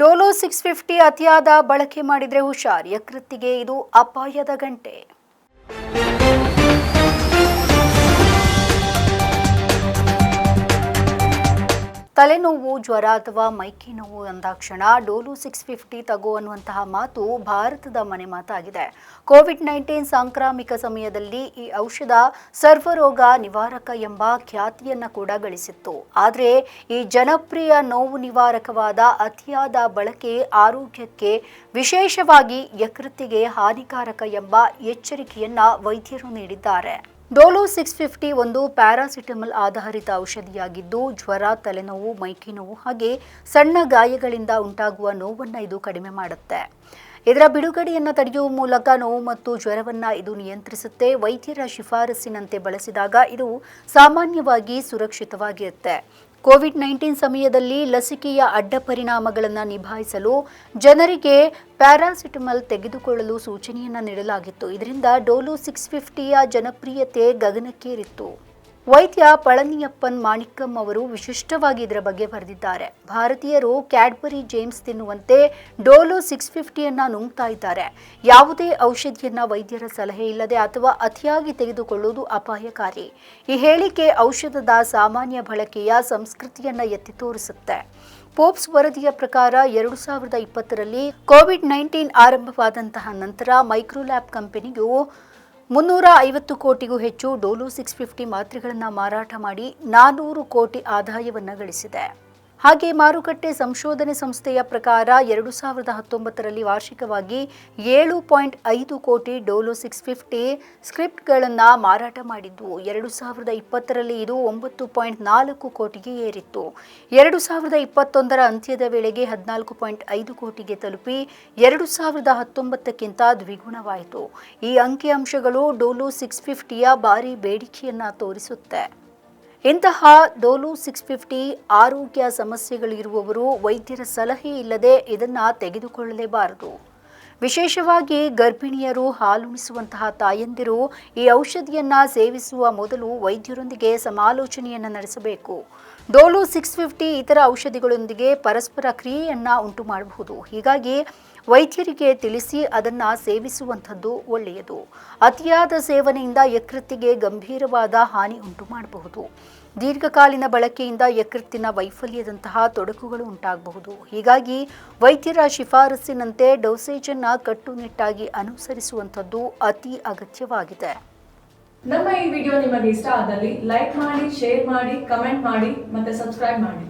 Dolo six fifty ಅತಿಯಾದ ಬಳಕೆ ಮಾಡಿದ್ರೆ ಹುಷಾರ್. ಯಕೃತ್ತಿಗೆ ಇದು ಅಪಾಯದ ಗಂಟೆ. ತಲೆನೋವು, ಜ್ವರ ಅಥವಾ ಮೈಕೈ ನೋವು ಅಂದಾಕ್ಷಣ ಡೋಲು ಸಿಕ್ಸ್ ಫಿಫ್ಟಿ ತಗೋ ಅನ್ನುವಂತಹ ಮಾತು ಭಾರತದ ಮನೆ ಮಾತಾಗಿದೆ. ಕೋವಿಡ್ ನೈನ್ಟೀನ್ ಸಾಂಕ್ರಾಮಿಕ ಸಮಯದಲ್ಲಿ ಈ ಔಷಧ ಸರ್ವರೋಗ ನಿವಾರಕ ಎಂಬ ಖ್ಯಾತಿಯನ್ನು ಕೂಡ ಗಳಿಸಿತ್ತು. ಆದರೆ ಈ ಜನಪ್ರಿಯ ನೋವು ನಿವಾರಕವಾದ ಅತಿಯಾದ ಬಳಕೆ ಆರೋಗ್ಯಕ್ಕೆ ವಿಶೇಷವಾಗಿ ಯಕೃತಿಗೆ ಹಾನಿಕಾರಕ ಎಂಬ ಎಚ್ಚರಿಕೆಯನ್ನ ವೈದ್ಯರು ನೀಡಿದ್ದಾರೆ. ಡೋಲೋ ಸಿಕ್ಸ್ ಫಿಫ್ಟಿ ಒಂದು ಪ್ಯಾರಾಸಿಟಮಲ್ ಆಧಾರಿತ ಔಷಧಿಯಾಗಿದ್ದು, ಜ್ವರ, ತಲೆನೋವು ಮೈಕಿನೋವು ಹಾಗೆ ಸಣ್ಣ ಗಾಯಗಳಿಂದ ಉಂಟಾಗುವ ನೋವನ್ನು ಇದು ಕಡಿಮೆ ಮಾಡುತ್ತೆ. ಇದರ ಬಿಡುಗಡೆಯನ್ನು ತಡೆಯುವ ಮೂಲಕ ನೋವು ಮತ್ತು ಜ್ವರವನ್ನು ಇದು ನಿಯಂತ್ರಿಸುತ್ತೆ. ವೈದ್ಯರ ಶಿಫಾರಸಿನಂತೆ ಬಳಸಿದಾಗ ಇದು ಸಾಮಾನ್ಯವಾಗಿ ಸುರಕ್ಷಿತವಾಗಿರುತ್ತೆ. ಕೋವಿಡ್ ನೈನ್ಟೀನ್ ಸಮಯದಲ್ಲಿ ಲಸಿಕೆಯ ಅಡ್ಡ ಪರಿಣಾಮಗಳನ್ನು ನಿಭಾಯಿಸಲು ಜನರಿಗೆ ಪ್ಯಾರಾಸಿಟಮಲ್ ತೆಗೆದುಕೊಳ್ಳಲು ಸೂಚನೆಯನ್ನು ನೀಡಲಾಗಿತ್ತು. ಇದರಿಂದ ಡೋಲು ಸಿಕ್ಸ್ ಫಿಫ್ಟಿಯ ಜನಪ್ರಿಯತೆ ಗಗನಕ್ಕೇರಿತ್ತು. ವೈದ್ಯ ಪಳನಿಯಪ್ಪನ್ ಮಾಣಿಕಂ ಅವರು ವಿಶಿಷ್ಟವಾಗಿ ಇದರ ಬಗ್ಗೆ ಬರೆದಿದ್ದಾರೆ. ಭಾರತೀಯರು ಕ್ಯಾಡ್ಬರಿ ಜೇಮ್ಸ್ ತಿನ್ನುವಂತೆ ಡೋಲೋ ಸಿಕ್ಸ್ ಫಿಫ್ಟಿಯನ್ನ ನುಂಗ್ತಾ ಇದ್ದಾರೆ. ಯಾವುದೇ ಔಷಧಿಯನ್ನ ವೈದ್ಯರ ಸಲಹೆ ಇಲ್ಲದೆ ಅಥವಾ ಅತಿಯಾಗಿ ತೆಗೆದುಕೊಳ್ಳುವುದು ಅಪಾಯಕಾರಿ. ಈ ಹೇಳಿಕೆ ಔಷಧದ ಸಾಮಾನ್ಯ ಬಳಕೆಯ ಸಂಸ್ಕೃತಿಯನ್ನ ಎತ್ತಿ ತೋರಿಸುತ್ತೆ. ಪೋಪ್ಸ್ ವರದಿಯ ಪ್ರಕಾರ ಎರಡು ಸಾವಿರದ ಇಪ್ಪತ್ತರಲ್ಲಿ ಕೋವಿಡ್ ನೈನ್ಟೀನ್ ಆರಂಭವಾದಂತಹ ನಂತರ ಮೈಕ್ರೋಲ್ಯಾಬ್ ಕಂಪನಿಯು ಮುನ್ನೂರ ಐವತ್ತು ಕೋಟಿಗೂ ಹೆಚ್ಚು ಡೋಲು ಸಿಕ್ಸ್ ಫಿಫ್ಟಿ ಮಾತ್ರೆಗಳನ್ನು ಮಾರಾಟ ಮಾಡಿ ನಾನೂರು ಕೋಟಿ ಆದಾಯವನ್ನು ಗಳಿಸಿದೆ. ಹಾಗೆ ಮಾರುಕಟ್ಟೆ ಸಂಶೋಧನೆ ಸಂಸ್ಥೆಯ ಪ್ರಕಾರ ಎರಡು ಸಾವಿರದ ಹತ್ತೊಂಬತ್ತರಲ್ಲಿ ವಾರ್ಷಿಕವಾಗಿ ಏಳು ಪಾಯಿಂಟ್ ಐದು ಕೋಟಿ ಡೋಲೋ ಸಿಕ್ಸ್ ಫಿಫ್ಟಿ ಸ್ಕ್ರಿಪ್ಟ್ಗಳನ್ನು ಮಾರಾಟ ಮಾಡಿದ್ದು. ಎರಡು ಸಾವಿರದ ಇಪ್ಪತ್ತರಲ್ಲಿ ಇದು ಒಂಬತ್ತು ಪಾಯಿಂಟ್ ನಾಲ್ಕು ಕೋಟಿಗೆ ಏರಿತ್ತು. ಎರಡು ಸಾವಿರದ ಇಪ್ಪತ್ತೊಂದರ ಅಂತ್ಯದ ವೇಳೆಗೆ ಹದಿನಾಲ್ಕು ಪಾಯಿಂಟ್ ಐದು ಕೋಟಿಗೆ ತಲುಪಿ ಎರಡು ಸಾವಿರದ ಹತ್ತೊಂಬತ್ತಕ್ಕಿಂತ ದ್ವಿಗುಣವಾಯಿತು. ಈ ಅಂಕಿಅಂಶಗಳು ಡೋಲೋ ಸಿಕ್ಸ್ ಫಿಫ್ಟಿಯ ಭಾರಿ ಬೇಡಿಕೆಯನ್ನು ತೋರಿಸುತ್ತೆ. ಇಂತಹ ಡೋಲು ಸಿಕ್ಸ್ ಫಿಫ್ಟಿ ಆರೋಗ್ಯ ಸಮಸ್ಯೆಗಳಿರುವವರು ವೈದ್ಯರ ಸಲಹೆ ಇಲ್ಲದೆ ಇದನ್ನು ತೆಗೆದುಕೊಳ್ಳಲೇಬಾರದು. ವಿಶೇಷವಾಗಿ ಗರ್ಭಿಣಿಯರು ಹಾಲುಣಿಸುವಂತಹ ತಾಯಂದಿರು ಈ ಔಷಧಿಯನ್ನು ಸೇವಿಸುವ ಮೊದಲು ವೈದ್ಯರೊಂದಿಗೆ ಸಮಾಲೋಚನೆಯನ್ನು ನಡೆಸಬೇಕು. ಡೋಲು ಸಿಕ್ಸ್ ಫಿಫ್ಟಿ ಇತರ ಔಷಧಿಗಳೊಂದಿಗೆ ಪರಸ್ಪರ ಕ್ರಿಯೆಯನ್ನು ಉಂಟು ಮಾಡಬಹುದು. ಹೀಗಾಗಿ ವೈದ್ಯರಿಗೆ ತಿಳಿಸಿ ಅದನ್ನ ಸೇವಿಸುವಂಥದ್ದು ಒಳ್ಳೆಯದು. ಅತಿಯಾದ ಸೇವನೆಯಿಂದ ಯಕೃತ್ತಿಗೆ ಗಂಭೀರವಾದ ಹಾನಿ ಉಂಟು ಮಾಡಬಹುದು. ದೀರ್ಘಕಾಲೀನ ಬಳಕೆಯಿಂದ ಯಕೃತ್ತಿನ ವೈಫಲ್ಯದಂತಹ ತೊಡಕುಗಳು ಉಂಟಾಗಬಹುದು. ಹೀಗಾಗಿ ವೈದ್ಯರ ಶಿಫಾರಸ್ಸಿನಂತೆ ಡೋಸೇಜನ್ನು ಕಟ್ಟುನಿಟ್ಟಾಗಿ ಅನುಸರಿಸುವಂಥದ್ದು ಅತಿ ಅಗತ್ಯವಾಗಿದೆ. ನಮ್ಮ ಈ ವಿಡಿಯೋ ನಿಮಗೆ ಇಷ್ಟ ಆದಲ್ಲಿ ಲೈಕ್ ಮಾಡಿ, ಶೇರ್ ಮಾಡಿ, ಕಮೆಂಟ್ ಮಾಡಿ ಮತ್ತೆ ಸಬ್ಸ್ಕ್ರೈಬ್ ಮಾಡಿ.